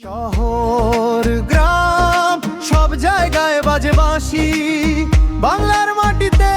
শহর গ্রাম সব জায়গায় বাজে বাঁশি। বাংলার মাটিতে